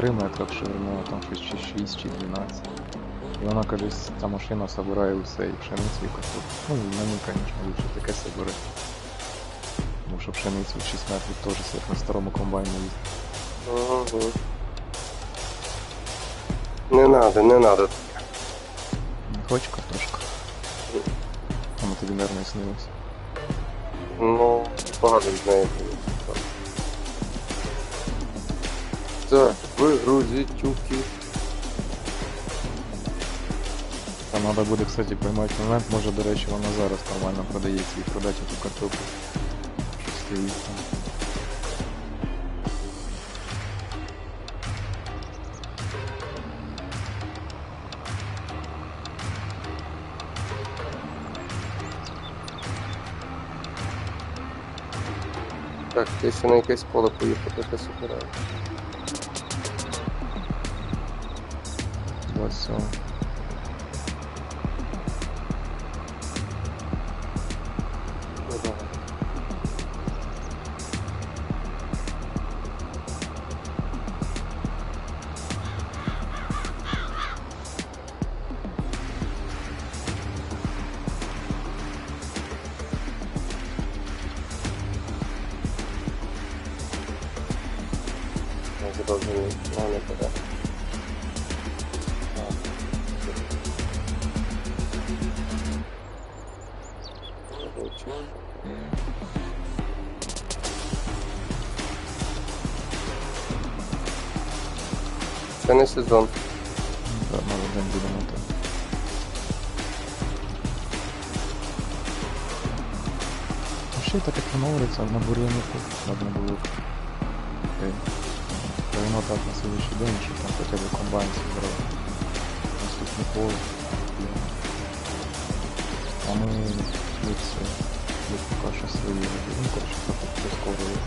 3 метри шириною, там щось чи 6 чи 12. І вона колись ця машина собирає усе, і пшеницю, і картоплю. Ну, і мені, звісно, лучше таке собере. Тому що пшеницю в 6 метрів теж як на старому комбайні їздить. Угу. Не надо, не надо. Не хочеш картошка? Воно тобі, мабуть, снилось. Ну, багато з неї. Так, вигрузіть тюки. Там треба буде, кстати, поймати момент, може, до речі, вона зараз нормально продається і продати цю картоплю. Стоїть там. Так, ще на якесь поле поїхати, яке собираю. so Вивчив. Це не сезон. Да, може день будемо так. Ну, Ще й так як воно говориться, на бур'янику можна було б. Окей. Воно так на следующий день, щоб там хоча б комбайн зібрав. Наступне поле. Блін. А ми від від поки що свої ну, коротше, трохи прискорили.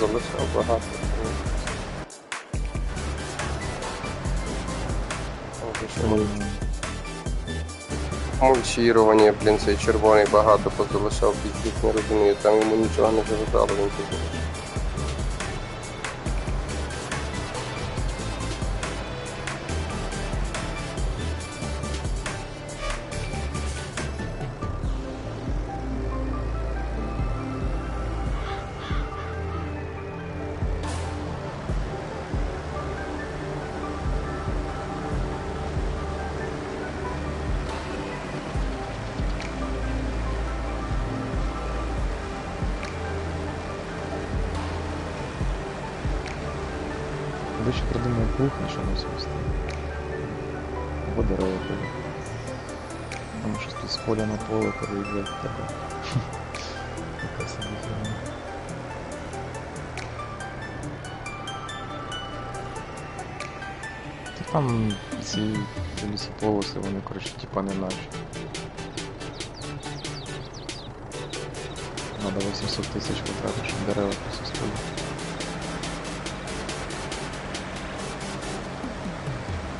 Залишав багато. О, Мульчірування, блін, цей червоний багато позалишав під не розумію, там йому нічого не заважало, він тут ще придумав кухню, що не свисти. Або дерева поле. Тому що тут з поля на поле перейде таке. Така собі фігня. Та там ці лісополоси, вони, коротше, типа не наші. Надо 800 тисяч потратити, щоб дерева просто спалити.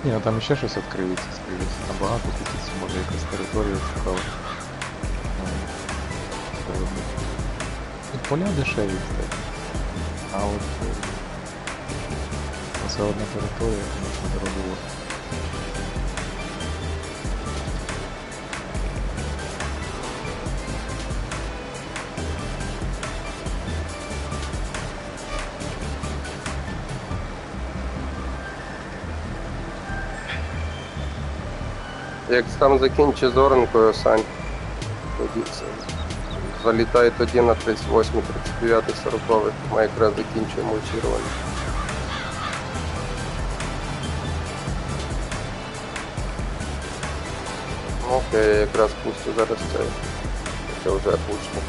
Ні, ну там ще щось відкриється, скриється. Набагато кількість, може якась територія цікава. Ну, скажімо. Тут поля дешеві, кстати. А от е, оце одна територія, звісно, дорогова. Як там закінчить зоранкою, Сань, тоді це. Залітай тоді на 38, 39, 40, ми якраз закінчуємо мульчірування. Ну, Окей, я якраз пустю зараз це. Це вже пустю.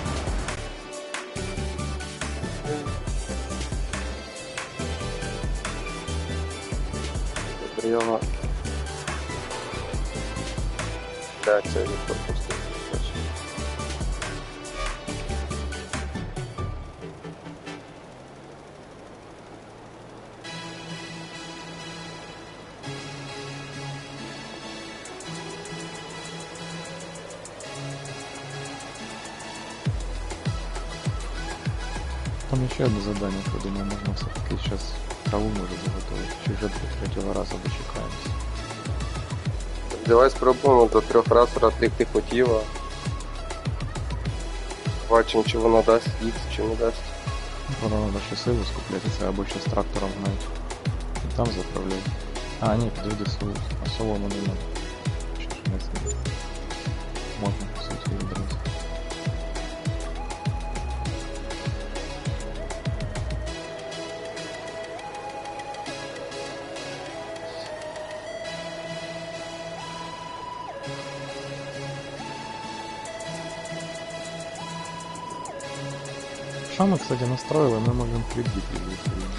Прийома. реабилитация, у них. Там еще одно задание, я думаю, ну, можно все-таки сейчас траву может заготовить. Сюжет третьего раза дочекаемся. Давай спробуємо до трьох разів, раз як ти хотів, а бачимо, чи воно дасть їх, чи не дасть. Воно треба ще силу скуплятися, або ще з трактором гнати. І там заправляти. А, ні, підведи солу. А солому не надо. Ще ж не це. Можна, по суті, відразу. Что мы, кстати, настроили, мы можем кредит если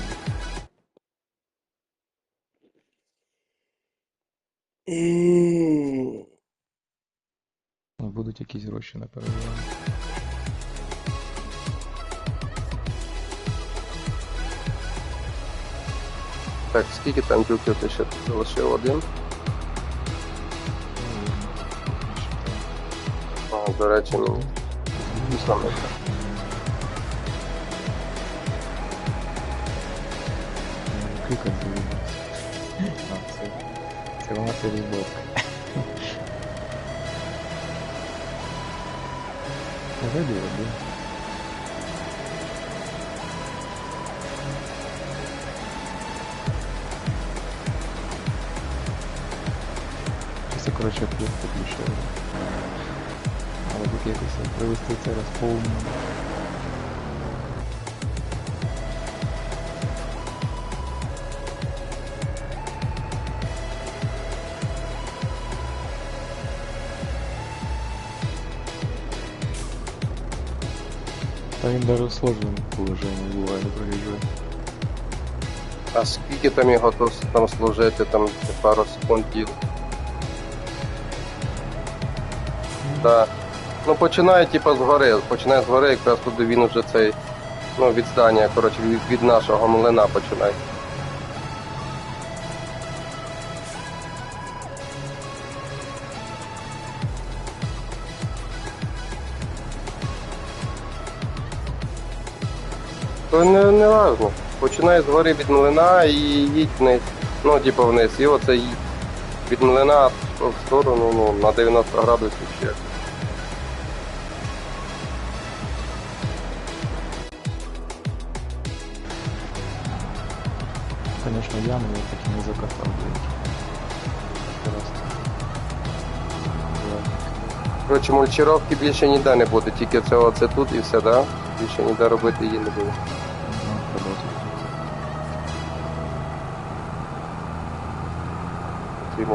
Ну, Будуть якісь гроші на перебування. Так, скільки там дюків ти ще залишив один? А, до речі, ну, саме так. Кликать буде. А, це, це вона перезборка. Вроді один. Це, коротше, плюс підключили. Але тут якось привести це раз повну. Він даже в сложном положенні буває, не проїжджає. А скільки там я готов там служити, там пару секунд їде? Да. Ну починає типа згори, починає згори, якраз туди він уже цей, ну від здання, коротше, від, від нашого млина починає. То не, не важно. Починає згори від млина і їдь вниз. Ну, типу вниз. І оце їдь від млина в сторону ну, на 90 градусів ще. Конечно, яму я так і не. Ладно. Коротше, мульчировки більше ніде не буде, тільки це оце тут і все, да? Більше ніде робити її не буде.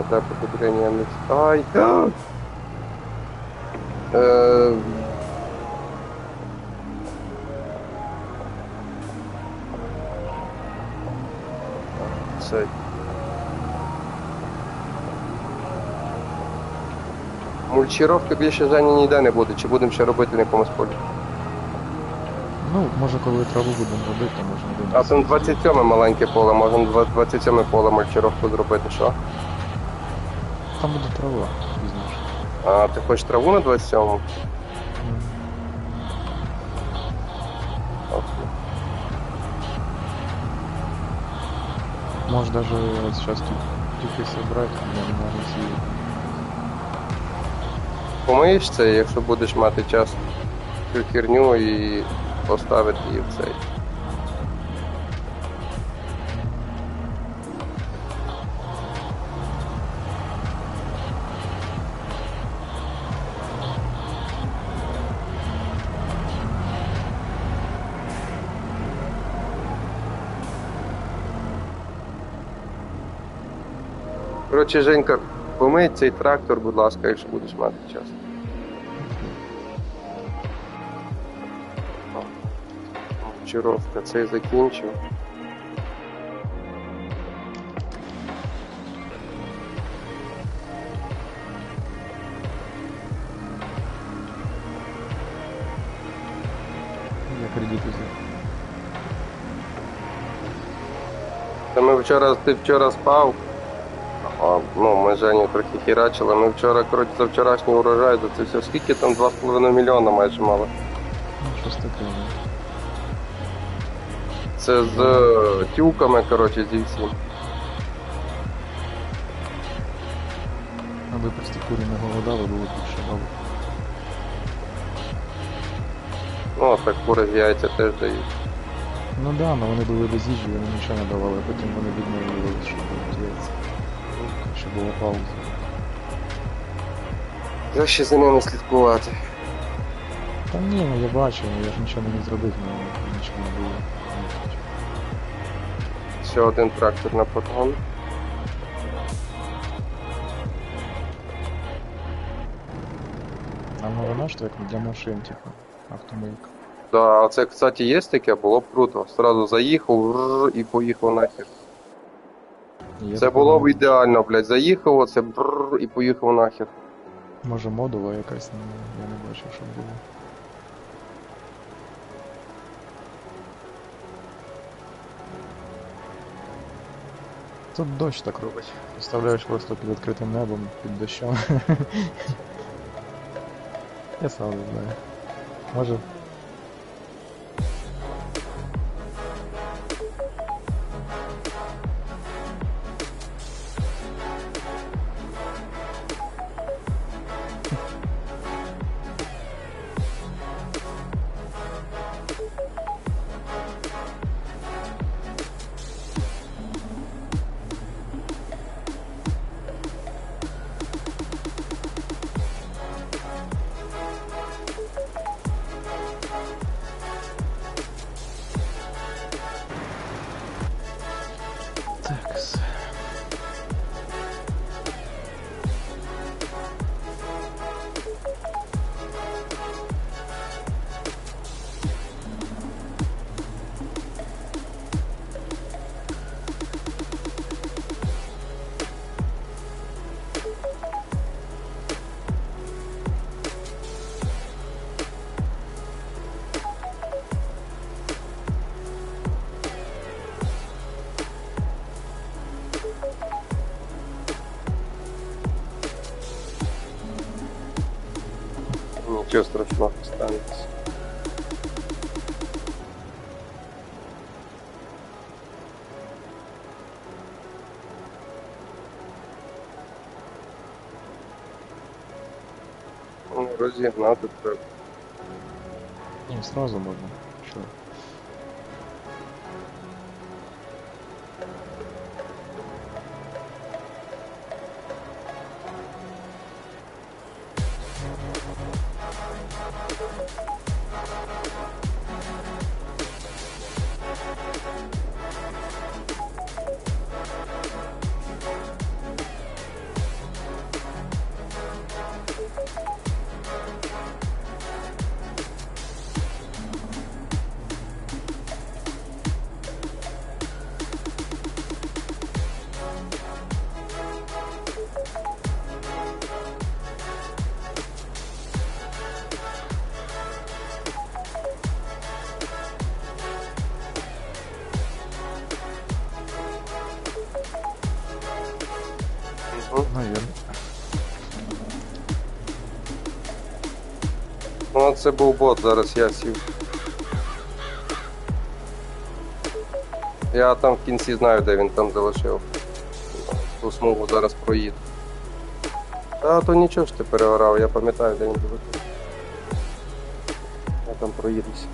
Треба подобрення не Ай! Е, Це. Мульчировки більше Жені ніде не буде, чи будемо ще робити на якомусь полі. Ну, може коли траву будемо робити, то можна А думати. там 27 маленьке поле, можемо 27 поле мульчировку зробити, що? Там буде трава пізніше. А ти хочеш траву на 27-му? Окей. Може даже вот сейчас тут тільки собрать, нормально сіяти. Помиєш це, якщо будеш мати час цю херню і поставити її в цей. Коротше, Женька, помий цей трактор, будь ласка, якщо будеш мати час. Чаровка цей закінчив. Та ми вчора, ти вчора спав. Ну, ми Женю трохи хірачили. Ми вчора, коротше, за вчорашній урожай, за це все. Скільки там 2,5 мільйона майже мало. Ну, щось таке. Це з е, тюками, коротше, зі всім. Аби просто курі не голодали, було б більше бабу. Ну, а так кури з яйця теж дають. Ну да, але вони були без їжі, вони нічого не давали, а потім вони відновлювали, що будуть яйця. Ще була пауза. Краще за ними слідкувати. Та ні, ну я бачив, ну я ж нічого не міг зробити, ну нічого не було. Ще один трактор на подгон. А ну вона ж так для машин, типу, автомийка. Да, а це, кстати, є таке, було б круто. Сразу заїхав і поїхав нахер. Є Це було б ідеально, блядь. Заїхав, оце бррр, і поїхав нахер. Може модула якась, ну, я не бачив, щоб було. Тут дощ так робить. Представляєш просто під відкритим небом, під дощом. Я сам не знаю. Може. Нічого страшного станеться. Ну, Розігнати треба. Ні, сразу можна. Що? Це був бот, зараз я сів. Я там в кінці знаю, де він там залишив. Ту смугу зараз проїду. Та то нічого ж ти переорав, я пам'ятаю, де він залишив. Я там проїдуся.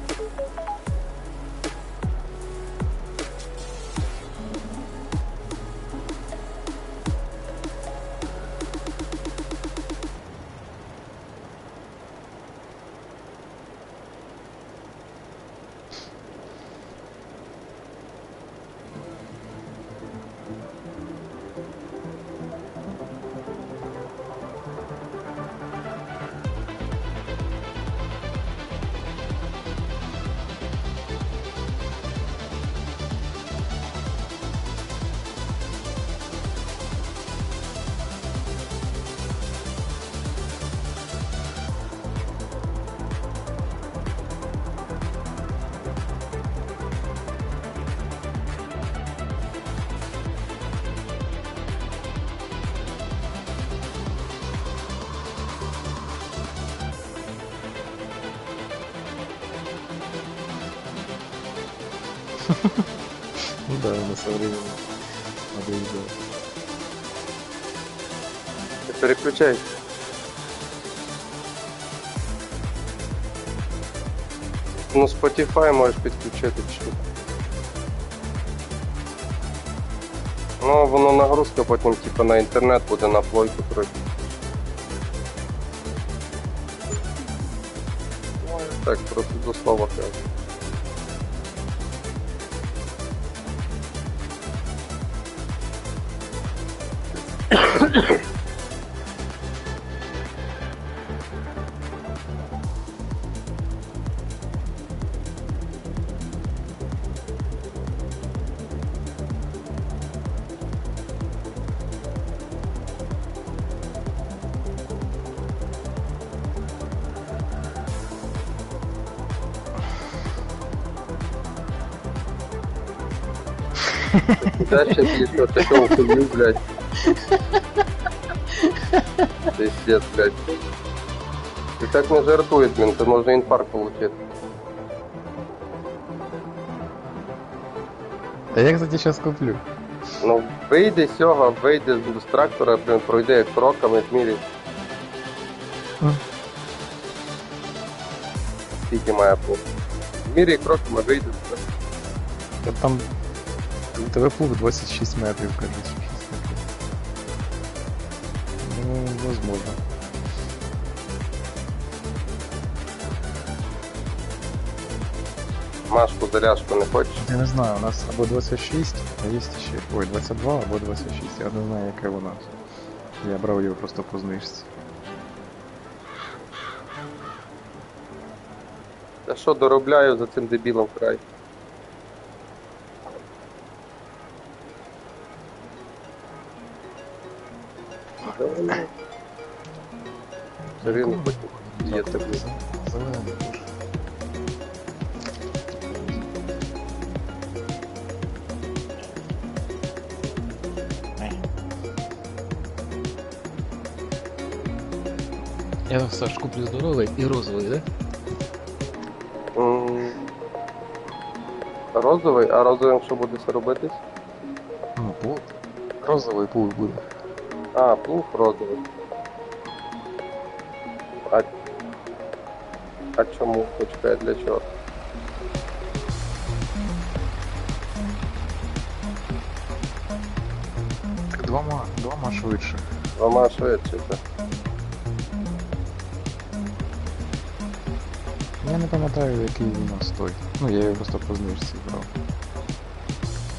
Ну да, на современном. Надо их делать. Ти переключай. Ну, Spotify можеш підключити чи. Ну, воно нагрузка потім типу, на інтернет буде на плойку трохи. Ну, так, просто до слова кажу. Дальше після такого хуйню, блядь. Пиздец, блядь. Ти так не жартуєш, блін, то можна інфаркт получити. А я, кстати, сейчас куплю. Ну, вийди з цього, вийди з трактора, блін, пройди кроками, зміряй. Мгм. Скільки має бути. Міряй кроками, вийди Там тебе плуг 26 метрів, кажуть. Ну, возможно. Машку, заряжку не хочеш? Я не знаю, у нас або 26, а є ще. Ой, 22 або 26. Я не знаю, яке у нас. Я брав його просто по знижці. Та що доробляю за цим дебілом край? Все рівно потім є тобі. Зелений дуже. Я так, Саш, куплю здоровий і розовий, да? М, Розовий, а розовим що буде робитись? Ну, плуг. Розовий плуг буде. А, плуг розовий. А, а чому? Почекай, для чого? Так двома, двома швидше. Двома швидше. це. Я не пам'ятаю, який він у нас стоїть. Ну, я його просто по знижці брав.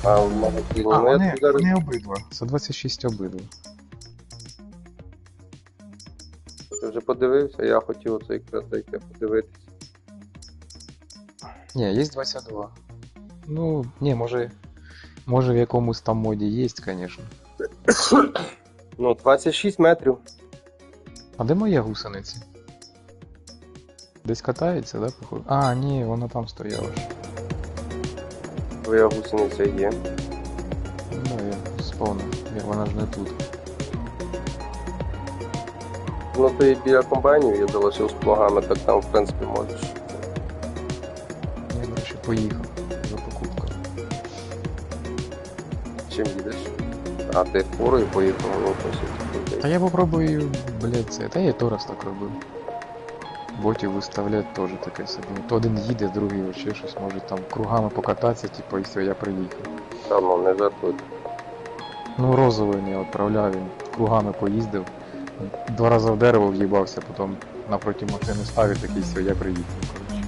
А в магазині. А, ну, я вони, тобі зараз... вони обидва. За 26 обидва. Ти вже подивився, я хотів оце якраз зайти подивитись. Ні, є 22. Ну, ні, може. Може в якомусь там моді є, звісно. Ну, 26 метрів. А де моя гусениці? Десь катається, да, походу? А, ні, вона там стояла. ж. Твоя гусениця є. Ну, я сповнив. Вона ж не тут. Ну, ти біля комбайнів я залишив з плугами, так там, в принципі, можеш. Я, до речі, поїхав за покупкою. Чим їдеш? А ти фурою поїхав, ну, по суті. Та я попробую, блядь, це. Та я то раз так робив. Ботів виставляти теж таке собі. То один їде, другий вообще щось може там кругами покататися, типу, і все, я приїхав. Та ну, не жартуй. Ну, розовий я відправляв, він кругами поїздив. Два рази в дерево в'їбався, потім напроти машини ставив такий все, я приїхав, коротше.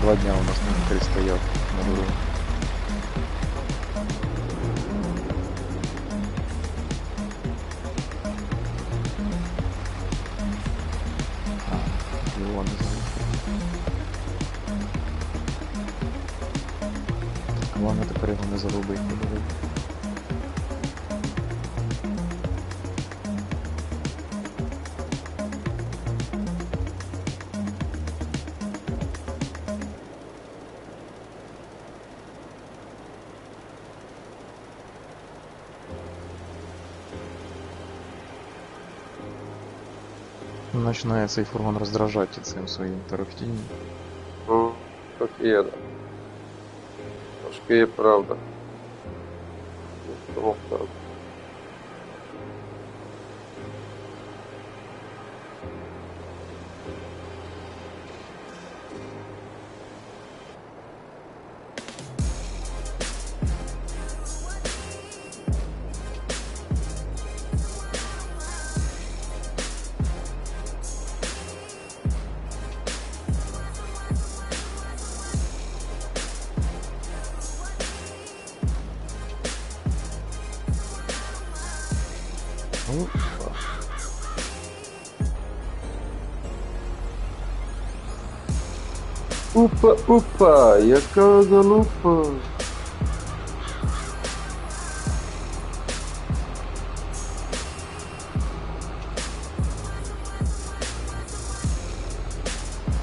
Два дня у нас на перестояв на дорогу. Його не залишив. Головне тепер не загубить, начинает цей фургон раздражать этим своим тарахтением. Ну, так и это. Трошки правда. Опа, яка залупа.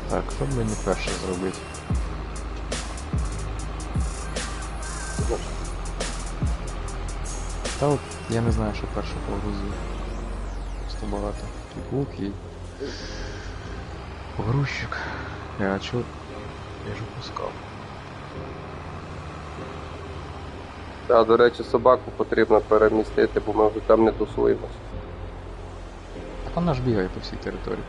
Так, що б мені перше зробити? Та от я не знаю, що перше погрузив. Просто багато. Лук і погрузчик. Я чо? Я ж опускав. Та, до речі, собаку потрібно перемістити, бо ми вже там не тусуємось. Так вона ж бігає по всій території.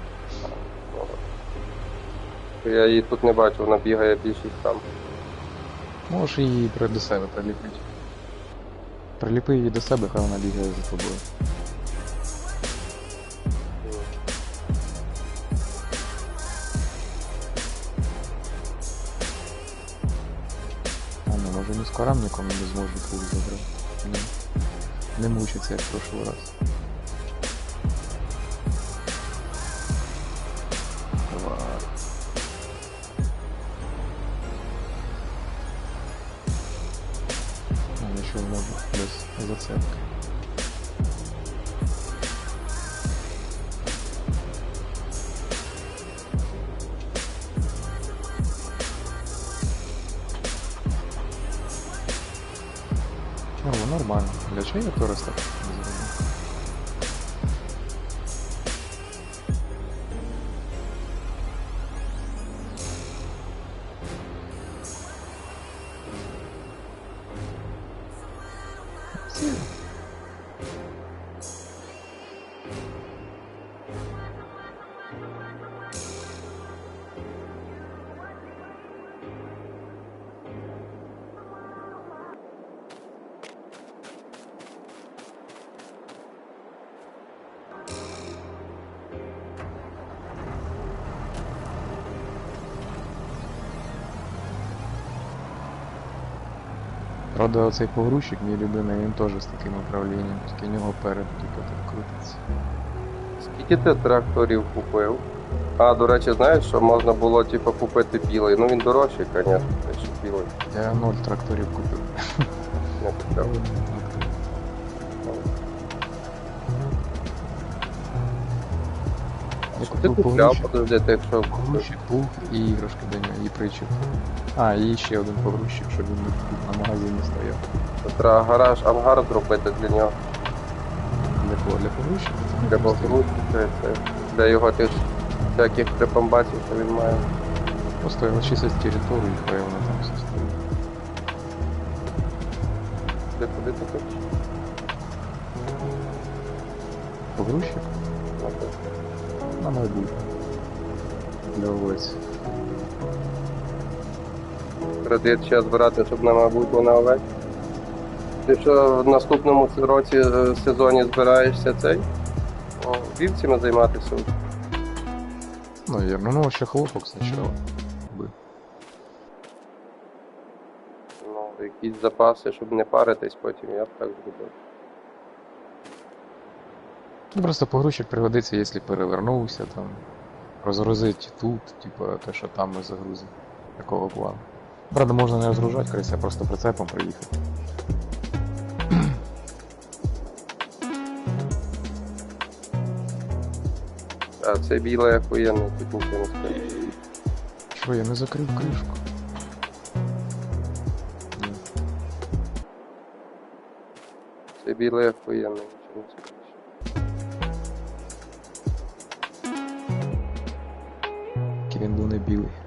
Я її тут не бачу, вона бігає більшість там. Можеш її до себе приліпити. Приліпи її до себе, хай вона бігає за тобою. Не з не зможу твою забрати. Не, Не мучиться, як в прошлый раз. Еще можу без зацепки. Нормально. Для Правда, оцей погрузчик, мій любимий, він теж з таким управлінням, тільки нього перед тільки так крутиться. Скільки ти тракторів купив? А, до речі, знаєш, що можна було типу, купити білий. Ну він дорожчий, звісно, білий. Я ноль тракторів купив. Я ти купив купляв, погрузчик, якщо погрузчик, плуг і іграшки до нього, і причіп. А, і ще один погрузчик, щоб він на магазині стояв. треба гараж, ангар зробити для нього. Для кого? Для погрузчика? Для погрузчика, це для його тих всяких припамбасів, що він має. Просто його чистить територію, хай воно там все стоїть. Де куди ти хочеш? Погрузчик? Ну, так. На майбутнє. Для. Кредит ще збирати, щоб на майбутнє на овець. Ти що в наступному році е, сезоні збираєшся цей? О, вівцями займатися? Наверное, ну ще хлопок спочатку. Ну, якісь запаси, щоб не паритись потім, я б так зробив. Ну просто погрузчик пригодиться, якщо перевернувся, там, розгрузить тут, типа те, що там ми загрузимо. Такого плану. Правда, можна не розгружати крися, а просто прицепом приїхати. А це біле охуєнне, тут нічого не скажеш. Що, я не закрив кришку? Це біле охуєнне, нічого не скажеш. Тільки